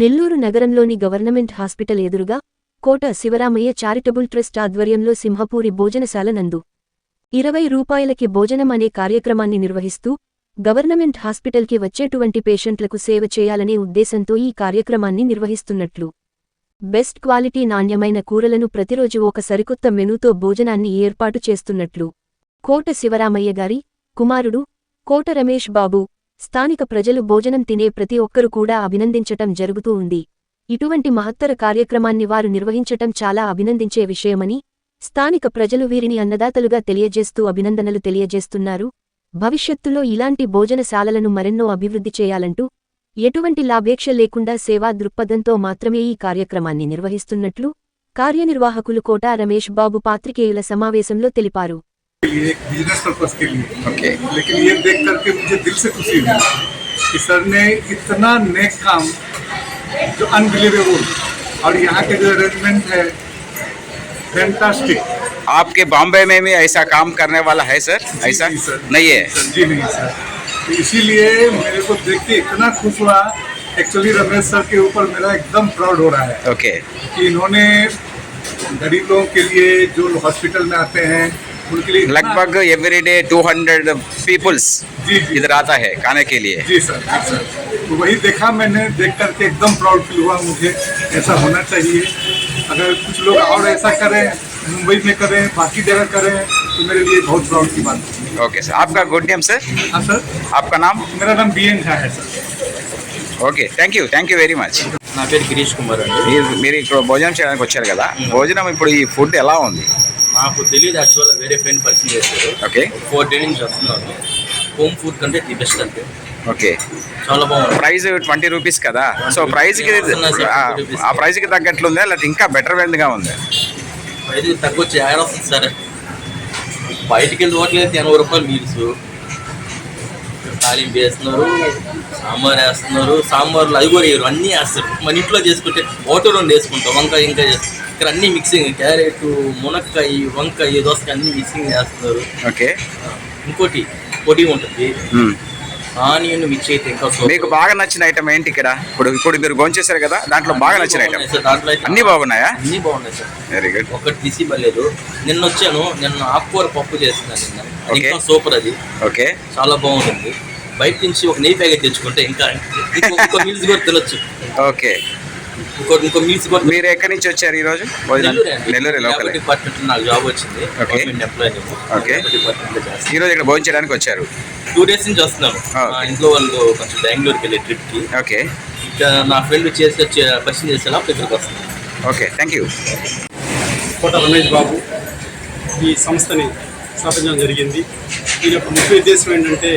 నెల్లూరు నగరంలోని government hospital ఎదురుగా కోట Sivaramayya charitable trust ఆధ్వర్యంలో సింహపూరి భోజనశాల నందు ఇరవై రూపాయలకి భోజనం అనే కార్యక్రమాన్ని నిర్వహిస్తూ గవర్నమెంట్ హాస్పిటల్కి వచ్చేటువంటి పేషెంట్లకు సేవ చేయాలనే ఉద్దేశంతో ఈ కార్యక్రమాన్ని నిర్వహిస్తున్నట్లు. బెస్ట్ క్వాలిటీ నాణ్యమైన కూరలను ప్రతిరోజు ఒక సరికొత్త మెనూతో భోజనాన్ని ఏర్పాటు చేస్తున్నట్లు కోట శివరామయ్య గారి కుమారుడు కోట రమేష్ బాబు స్థానిక ప్రజలు భోజనం తినే ప్రతి ఒక్కరు కూడా అభినందించటం జరుగుతూ ఉంది. ఇటువంటి మహత్తర కార్యక్రమాన్ని వారు నిర్వహించటం చాలా అభినందించే విషయమని స్థానిక ప్రజలు వీరిని అన్నదాతలుగా తెలియజేస్తూ అభినందనలు తెలియజేస్తున్నారు. భవిష్యత్తులో ఇలాంటి భోజనశాలలను మరెన్నో అభివృద్ధి చేయాలంటూ ఎటువంటి లాభేక్ష లేకుండా సేవా దృక్పథంతో మాత్రమే ఈ కార్యక్రమాన్ని నిర్వహిస్తున్నట్లు కార్యనిర్వాహకులు కోటా రమేష్ బాబు పాత్రికేయుల సమావేశంలో తెలిపారు. लिए एक बिज़नेस पर्पज के लिए। ओके लेकिन ये देख करके मुझे दिल से खुशी हुई कि सर ने इतना नेक काम जो अनबिलीवेबल और यहाँ के जो अरेंजमेंट है फैंटास्टिक आपके बॉम्बे में भी ऐसा काम करने वाला है सर? ऐसा जी, सर। नहीं है? सर। जी नहीं सर। तो इसीलिए मेरे को देख के इतना खुश हुआ। एक्चुअली रमेश सर के ऊपर मेरा एकदम प्राउड हो रहा है। Okay okay. कि इन्होंने गरीब लोगों के लिए जो हॉस्पिटल में आते हैं लगभग एवरी डे 200 पीपल्स जी जी इधर आता है खाने के लिए जी सर जी सर तो वही देखा मैंने देख करके एकदम प्राउड फील हुआ मुझे ऐसा होना चाहिए अगर कुछ लोग और ऐसा करें मुंबई में करें बाकी जगह करें तो मेरे लिए बहुत प्राउड की बात है ओके सर आपका गुड नेम सर हाँ सर आपका नाम मेरा नाम बी एन झा है sir okay thank you thank you very much నా పేరు గిరీష్ కుమార్ అండి మీరు మీరు ఇక్కడ భోజనం చేయడానికి వచ్చారు కదా భోజనం ఇప్పుడు ఈ ఫుడ్ ఎలా ఉంది నాకు తెలియదు యాక్చువల్గా వేరే ఫ్రెండ్ పరిచయం చేశారు. ఓకే. ఫోర్ డే నుంచి వస్తున్నాను హోమ్ ఫుడ్ కంటే ది బెస్ట్ అంతే. ఓకే. చాలా బాగుంది. ప్రైస్ ట్వంటీ రూపీస్ కదా? సో ప్రైస్కి ఆ ప్రైస్కి తగ్గట్లు ఉందా లేకపోతే ఇంకా బెటర్గా ఉందా? ఐదు తగ్గొచ్చి యాడ్ వస్తుంది సార్. బయటికి వెళ్ళి హోటల్ ఎనభై రూపాయలు మీల్స్ తాలింపు వేస్తున్నారు సాంబార్ వేస్తున్నారు. సాంబార్లు అది కూడా వేయరు. అన్నీ వేస్తారు. మన ఇంట్లో చేసుకుంటే ఒకటో రెండు వేసుకుంటాం. వంకాయ ఇంకా చేస్తాం. ఇక్కడ అన్నీ మిక్సింగ్ క్యారెట్ మునక్కాయ వంకాయ దోసకాయ అన్నీ మిక్సింగ్ చేస్తున్నారు. ఓకే. ఇంకోటి పొడి ఉంటుంది. ఆనియన్ మిర్చి అయితే ఇంకా. మీకు బాగా నచ్చిన ఐటమ్ ఏంటి ఇక్కడ? ఇప్పుడు ఇప్పుడు మీరు భోంచేశారు కదా దాంట్లో బాగా నచ్చిన ఐటమ్ దాంట్లో అన్ని బాగున్నాయా? అన్ని బాగున్నాయి సార్. వెరీ గుడ్ ఒకటి తీసి ఇవ్వలేదు నిన్న వచ్చాను నిన్న ఆకుకూర పప్పు చేస్తున్నాను నిన్న. ఇంకా సూపర్ అది. ఓకే. చాలా బాగుంటుంది. బయట నుంచి ఒక నెయ్యి ప్యాకెట్ తెచ్చుకుంటే ఇంకో మీల్స్ కూడా తినొచ్చు. ఓకే. ఇంకో ఇంకో మీల్స్ కూడా మీరు ఎక్కడి నుంచి వచ్చారు ఈ రోజు? భోజనం నెల్లూరే లోకల్. డిపార్ట్మెంట్ నాకు జాబ్ వచ్చింది. గవర్నమెంట్ ఎంప్లాయీ ఈ రోజు ఇక్కడ భోజనం చేయడానికి వచ్చారు. టూ డేస్ నుంచి వస్తున్నాను. మా ఇంట్లో వాళ్ళు కొంచెం బెంగళూరుకి వెళ్ళే ట్రిప్కి ఓకే. ఇంకా నా ఫ్రెండ్ చేసి వచ్చే పరిచయం చేసేలా ఇక్కడికి వస్తున్నాను okay. Thank you Kota Ramesh Babu ఈ సంస్థని స్థాపించడం జరిగింది. దీని యొక్క ముఖ్య ఉద్దేశం ఏంటంటే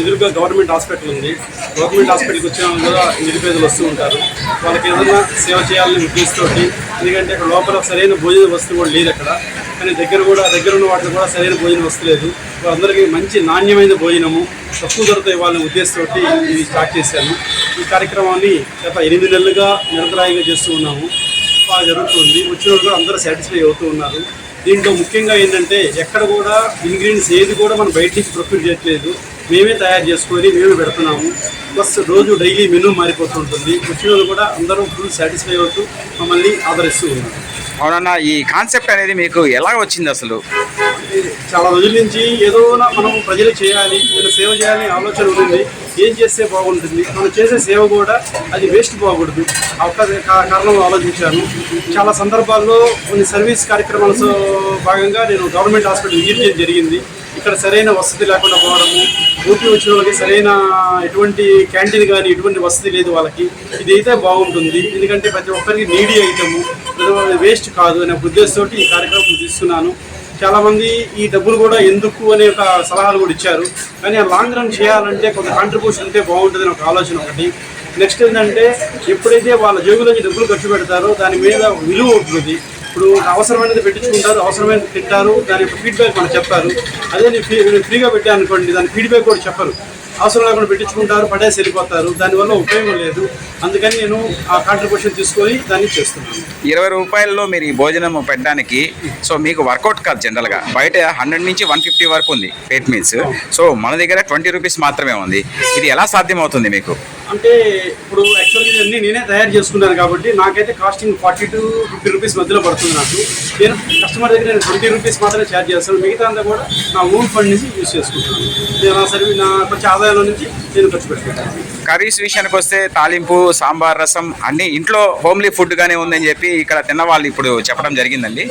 ఎదురుగా గవర్నమెంట్ హాస్పిటల్ ఉంది. గవర్నమెంట్ హాస్పిటల్కి వచ్చిన వాళ్ళు కూడా నిరుపేదలు వస్తూ ఉంటారు. వాళ్ళకి ఏదైనా సేవ చేయాలని ఉద్దేశంతోటి ఎందుకంటే అక్కడ లోపల సరైన భోజన వస్తువు కూడా లేదు అక్కడ. కానీ దగ్గర కూడా దగ్గర ఉన్న వాటికి కూడా సరైన భోజనం వస్తువు లేదు. వాళ్ళందరికీ మంచి నాణ్యమైన భోజనము తక్కువ ధరతో ఇవ్వాలనే ఉద్దేశంతో ఇది స్టార్ట్ చేశాను. ఈ కార్యక్రమాన్ని గత ఎనిమిది నెలలుగా నిరంతరాయంగా చేస్తూ ఉన్నాము. బాగా జరుగుతుంది. వచ్చిన వాళ్ళు కూడా అందరూ సాటిస్ఫై అవుతూ ఉన్నారు. దీంట్లో ముఖ్యంగా ఏంటంటే ఎక్కడ కూడా ఇంగ్రీడియంట్స్ ఏది కూడా మనం బయట నుంచి ప్రొక్యూర్ చేయట్లేదు. మేమే తయారు చేసుకొని మేమే పెడుతున్నాము. ప్లస్ రోజు డైలీ మెనూ మారిపోతుంటుంది. వచ్చిన వాళ్ళు కూడా అందరూ ఫుల్ సాటిస్ఫై అవుతూ మమ్మల్ని ఆదరిస్తూ ఉన్నారు. అవునన్నా ఈ కాన్సెప్ట్ అనేది మీకు ఎలా వచ్చింది అసలు? చాలా రోజుల నుంచి ఏదో మనం ప్రజలకు చేయాలి ఏదైనా సేవ చేయాలని ఆలోచన ఉంది ఏం చేస్తే బాగుంటుంది? మనం చేసే సేవ కూడా అది వేస్ట్ పోకూడదు. ఒక్క కారణం ఆలోచించాను. చాలా సందర్భాల్లో కొన్ని సర్వీస్ కార్యక్రమాలతో భాగంగా నేను గవర్నమెంట్ హాస్పిటల్ విజిట్ చేయడం జరిగింది. ఇక్కడ సరైన వసతి లేకుండా పోవడము ఊపి వచ్చిన వాళ్ళకి సరైన ఎటువంటి క్యాంటీన్ కానీ ఎటువంటి వసతి లేదు వాళ్ళకి. ఇది అయితే బాగుంటుంది. ఎందుకంటే ప్రతి ఒక్కరికి నీడీ ఐటము వేస్ట్ కాదు అనే ఉద్దేశంతో ఈ కార్యక్రమం తీసుకున్నాను చాలామంది ఈ డబ్బులు కూడా ఎందుకు అనే ఒక సలహాలు కూడా ఇచ్చారు. కానీ ఆ లాంగ్ రన్ చేయాలంటే కొంత కాంట్రిబ్యూషన్ ఉంటే బాగుంటుంది ఒక ఆలోచన ఒకటి. నెక్స్ట్ ఏంటంటే ఎప్పుడైతే వాళ్ళ జేబులోంచి డబ్బులు ఖర్చు పెడతారో దాని మీద విలువ ఉంటుంది. ఇప్పుడు అవసరమైనది పెట్టించుకుంటారు అవసరమైనది తింటారు దాని యొక్క ఫీడ్బ్యాక్ మనకు చెప్తారు అదే నేను ఫ్రీ నేను ఫ్రీగా పెట్టాను అనుకోండి దాని ఫీడ్బ్యాక్ కూడా చెప్పరు. అవసరం లేకుండా పెట్టించుకుంటారు పడేసి వెళ్ళిపోతారు దానివల్ల ఉపయోగం లేదు. అందుకని నేను ఆ కాంట్రిబ్యూషన్ తీసుకొని దాన్ని చేస్తున్నాను. ఇరవై రూపాయల్లో మీరు ఈ భోజనం పెట్టడానికి సో మీకు వర్కౌట్ కాదు జనరల్గా బయట హండ్రెడ్ నుంచి వన్ ఫిఫ్టీ వరకు ఉంది ప్లేట్ మీల్స్ సో మన దగ్గర ట్వంటీ రూపీస్ మాత్రమే ఉంది. ఇది ఎలా సాధ్యం అవుతుంది మీకు? అంటే ఇప్పుడు యాక్చువల్గా ఇవన్నీ నేనే తయారు చేసుకున్నాను కాబట్టి నాకైతే costing forty to fifty rupees మధ్యలో పడుతుంది నాకు. నేను కస్టమర్ దగ్గర నేను ట్వంటీ రూపీస్ మాత్రమే ఛార్జ్ చేస్తాను. మిగతా అంతా కూడా నా ఓన్ ఫండ్ నుంచి యూస్ చేసుకుంటున్నాను నేను నా సర్వీస్ నా కొంచెం ఆదాయంలో నుంచి నేను ఖర్చు పెట్టుకుంటాను. కర్రీస్ విషయానికి వస్తే తాలింపు సాంబార్ రసం అన్ని ఇంట్లో హోమ్లీ ఫుడ్ గానే ఉందని చెప్పి ఇక్కడ తిన్న వాళ్ళు ఇప్పుడు చెప్పడం జరిగిందండి.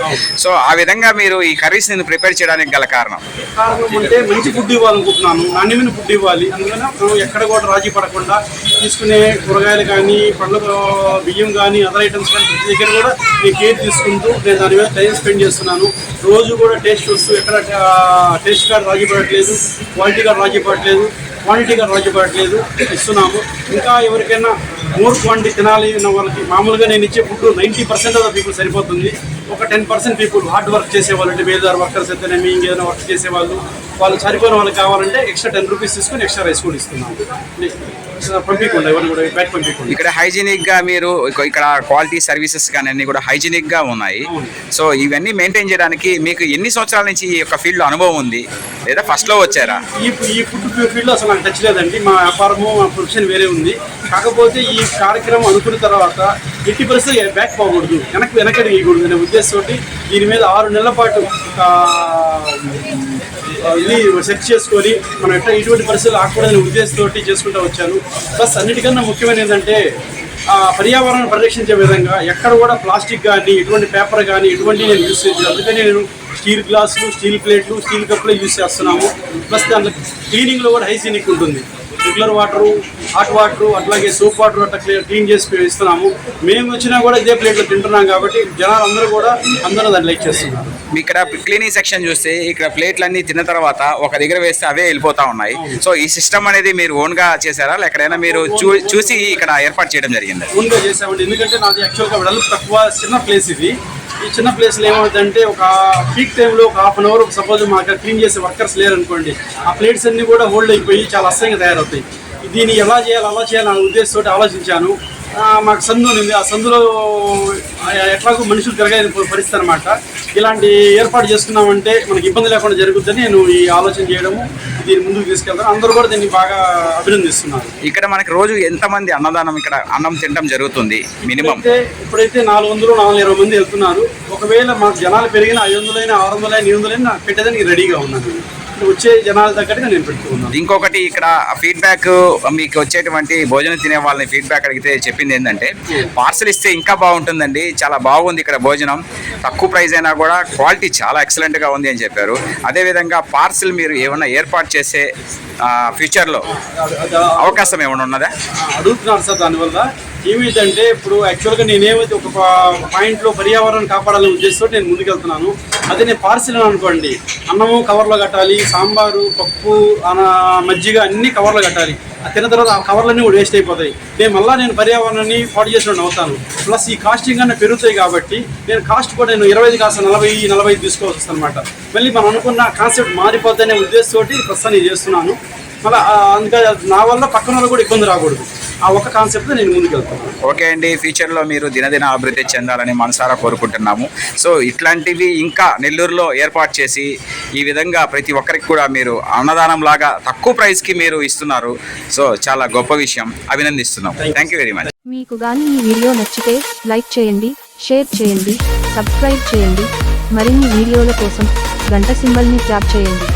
సో ఆ విధంగా మీరు ఈ కర్రీస్ని ప్రిపేర్ చేయడానికి గల కారణం? కారణం అంటే మంచి ఫుడ్ ఇవ్వాలనుకుంటున్నాను. నాణ్యమైన ఫుడ్ ఇవ్వాలి. అందుకని ఎక్కడ కూడా రాజీ పడకుండా తీసుకునే కూరగాయలు కానీ పండ్ల బియ్యం కానీ అదర్ ఐటమ్స్ కానీ ప్రతి దగ్గర కూడా నేను కేర్ తీసుకుంటూ నేను దాని మీద టైం స్పెండ్ చేస్తున్నాను. రోజు కూడా టేస్ట్ చూస్తూ ఎక్కడ టేస్ట్ కార్డు రాజీ పడట్లేదు క్వాలిటీ కార్డు రాజీ పడట్లేదు క్వాంటిటీ పడట్లేదు ఇస్తున్నాము. ఇంకా ఎవరికైనా మోర్ క్వాంటిటీ తినాలి అన్న వాళ్ళకి మామూలుగా నేను ఇచ్చే food ninety percent of people సరిపోతుంది. ఒక ten percent people hard work చేసేవాళ్ళు అంటే వేదార్ వర్కర్స్ అయితేనేమి ఇంకేదైనా వర్క్ చేసేవాళ్ళు వాళ్ళు సరిపోయిన వాళ్ళకి కావాలంటే ఎక్స్ట్రా టెన్ రూపీస్ తీసుకొని ఎక్స్ట్రా రైస్ కూడా ఇస్తున్నాము. ఇక్కడ హైజీనిక్గా మీరు ఇక- ఇక్కడ క్వాలిటీ సర్వీసెస్ కానీ అన్ని కూడా హైజీనిక్గా ఉన్నాయి సో ఇవన్నీ మెయింటైన్ చేయడానికి మీకు ఎన్ని సంవత్సరాల నుంచి ఈ యొక్క ఫీల్డ్ అనుభవం ఉంది? లేదా ఫస్ట్లో వచ్చారా? ఈ ఈ ఫుడ్ ఫీల్డ్ అసలు నాకు టచ్ లేదండి. మా వ్యాపారము మా ప్రొఫెషన్ వేరే ఉంది. కాకపోతే ఈ కార్యక్రమం అనుకున్న తర్వాత ఎట్టి పరిస్థితి బ్యాక్ పోకూడదు. వెనక్కి వెనకడి వేయకూడదు అనే ఉద్దేశంతో దీని మీద ఆరు నెలల పాటు ఇది సెర్చ్ చేసుకొని మనం ఎట్లా ఇటువంటి పరిస్థితులు ఆకూడదని ఉద్దేశంతో చేసుకుంటూ వచ్చాను. ప్లస్ అన్నిటికన్నా ముఖ్యమైన ఏంటంటే పర్యావరణాన్ని పర్యావరణం పరిరక్షించే విధంగా ఎక్కడ కూడా ప్లాస్టిక్ కానీ ఎటువంటి పేపర్ కానీ ఎటువంటి నేను యూస్ చేయలేదు అందుకని నేను స్టీల్ గ్లాసులు స్టీల్ ప్లేట్లు స్టీల్ కప్పులు యూస్ చేస్తున్నాము. ప్లస్ దాంట్లో క్లీనింగ్లో కూడా హైజీనిక్ ఉంటుంది. రెగ్యులర్ వాటరు హాట్ వాటర్ అట్లాగే సోప్ వాటర్ అట్లా క్లీన్ చేసి ఇస్తున్నాము. మేము వచ్చినా కూడా ఇదే ప్లేట్లో తింటున్నాం కాబట్టి జనాలు అందరూ కూడా అందరూ దాన్ని లైక్ చేస్తున్నారు. ఇక్కడ క్లీనింగ్ సెక్షన్ చూస్తే ఇక్కడ ప్లేట్లు అన్ని తిన్న తర్వాత ఒక దగ్గర వేస్తే అవే వెళ్ళిపోతా ఉన్నాయి. సో ఈ సిస్టమ్ అనేది మీరు ఓన్గా చేశారా ఎక్కడైనా మీరు చూ- చూసి ఇక్కడ ఏర్పాటు చేయడం జరిగింది? ఓన్గా చేసామండి ఎందుకంటే నాది యాక్చువల్గా వెడల్పు తక్కువ చిన్న ప్లేస్ ఇది. ఈ చిన్న ప్లేస్లో ఏమవుతుందంటే ఒక పీక్ టైంలో ఒక హాఫ్ అన్ అవర్ సపోజ్ మా దగ్గర క్లీన్ చేసే వర్కర్స్ లేరనుకోండి ఆ ప్లేట్స్ అన్నీ కూడా హోల్డ్ అయిపోయి చాలా అసహ్యంగా తయారవుతాయి. దీన్ని ఎలా చేయాలి అలా చేయాలి అనే ఉద్దేశంతో ఆలోచించాను. మాకు సందు ఉంది. ఆ సందులో ఎట్లాగో మనుషులు తిరగని పరిస్థితి అనమాట ఇలాంటి ఏర్పాటు చేసుకున్నామంటే మనకి ఇబ్బంది లేకుండా జరుగుతుందని నేను ఈ ఆలోచన చేయడము దీన్ని ముందుకు తీసుకెళ్తాను. అందరూ కూడా దీన్ని బాగా అభినందిస్తున్నారు. ఇక్కడ మనకి రోజు ఎంతమంది అన్నదానం ఇక్కడ అన్నం తినడం జరుగుతుంది మినిమం? ఇప్పుడైతే ఇప్పుడైతే నాలుగు వందలు నాలుగు ఇరవై మంది వెళ్తున్నారు. ఒకవేళ మాకు జనాలు పెరిగిన ఐదు వందలైనా ఆరు వందలైనా ఎనిమిది వందలైనా నాకు పెట్టేదానికి రెడీగా ఉన్నాను. వచ్చే జనాల తగ్గట్టుగా నేను పెట్టుకున్నాను. ఇంకొకటి ఇక్కడ ఫీడ్బ్యాక్ మీకు వచ్చేటువంటి భోజనం తినే వాళ్ళని ఫీడ్బ్యాక్ అడిగితే చెప్పింది ఏంటంటే పార్సల్ ఇస్తే ఇంకా బాగుంటుందండి చాలా బాగుంది ఇక్కడ భోజనం. తక్కువ ప్రైస్ అయినా కూడా క్వాలిటీ చాలా ఎక్సలెంట్గా ఉంది అని చెప్పారు. అదేవిధంగా పార్సిల్ మీరు ఏమైనా ఏర్పాటు చేసే ఫ్యూచర్లో అవకాశం ఏమైనా ఉన్నదా? అడుగుతున్నారు సార్ దానివల్ల. ఏమిటంటే ఇప్పుడు యాక్చువల్గా నేనేమైతే ఒక పాయింట్లో పర్యావరణం కాపాడాలనే ఉద్దేశంతో నేను ముందుకెళ్తున్నాను. అదే నేను పార్సిల్ అనుకోండి. అన్నము కవర్లో కట్టాలి సాంబారు పప్పు మజ్జిగ అన్ని కవర్లో కట్టాలి. తిన్న తర్వాత ఆ కవర్లన్నీ కూడా వేస్ట్ అయిపోతాయి. నేను మళ్ళీ నేను పర్యావరణాన్ని పాటు చేసిన అవుతాను. ప్లస్ ఈ కాస్టింగ్ అన్న పెరుగుతాయి కాబట్టి నేను కాస్ట్ కూడా నేను ఇరవై ఐదు కాస్త నలభై నలభై ఐదు తీసుకోవాల్సి వస్తుంది అనమాట మళ్ళీ మనం అనుకున్న కాన్సెప్ట్ మారిపోద్దనే ఉద్దేశంతో ప్రస్తుతం చేస్తున్నాను. మళ్ళీ అందుకే నా వల్ల పక్కన వాళ్ళు కూడా ఇబ్బంది రాకూడదు. ఆ ఒక్క కాన్సెప్ట్ నేను ముందుకెళ్తాను. ఓకే అండి. ఫ్యూచర్లో మీరు దినదిన అభివృద్ధి చెందాలని మనసారా కోరుకుంటున్నాము. సో ఇట్లాంటివి ఇంకా నెల్లూరులో ఏర్పాటు చేసి ఈ విధంగా ప్రతి ఒక్కరికి కూడా మీరు అన్నదానం లాగా తక్కువ ప్రైస్కి మీరు ఇస్తున్నారు. సో చాలా గొప్ప విషయం. అభినందిస్తున్నాం థ్యాంక్ యూ వెరీ మచ్ మీకు గాని ఈ వీడియో నచ్చితే లైక్ చేయండి షేర్ చేయండి సబ్స్క్రైబ్ చేయండి. మరిన్ని వీడియోల కోసం గంట సింబల్ని ట్యాప్ చేయండి.